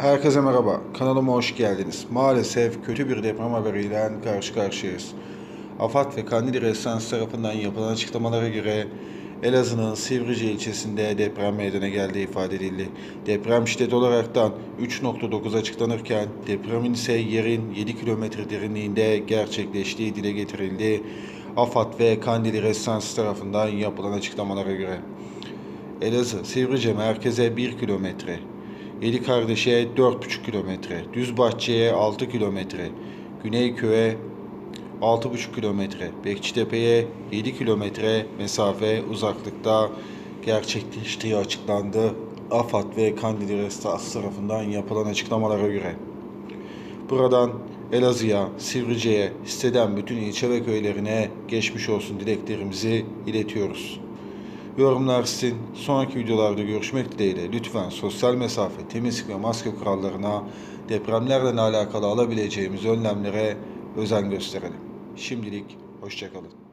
Herkese merhaba, kanalıma hoş geldiniz. Maalesef kötü bir deprem haberiyle karşı karşıyayız. AFAD ve Kandili Residence tarafından yapılan açıklamalara göre Elazığ'ın Sivrice ilçesinde deprem meydana geldiği ifade edildi. Deprem şiddet olaraktan 3.9 açıklanırken depremin ise yerin 7 kilometre derinliğinde gerçekleştiği dile getirildi. AFAD ve Kandili Residence tarafından yapılan açıklamalara göre. Elazığ, Sivrice merkeze 1 kilometre, Yedi Kardeş'e 4,5 kilometre, Düzbahçe'ye 6 kilometre, Güneyköy'e 6,5 kilometre, Bekçitepe'ye 7 kilometre mesafe uzaklıkta gerçekleştiği açıklandı. AFAD ve Kandili Restas tarafından yapılan açıklamalara göre. Buradan Elazığ'a, Sivrice'ye, siteden bütün ilçe ve köylerine geçmiş olsun dileklerimizi iletiyoruz. Yorumlar sizin. Sonraki videolarda görüşmek dileğiyle lütfen sosyal mesafe, temizlik ve maske kurallarına, depremlerle alakalı alabileceğimiz önlemlere özen gösterelim. Şimdilik hoşçakalın.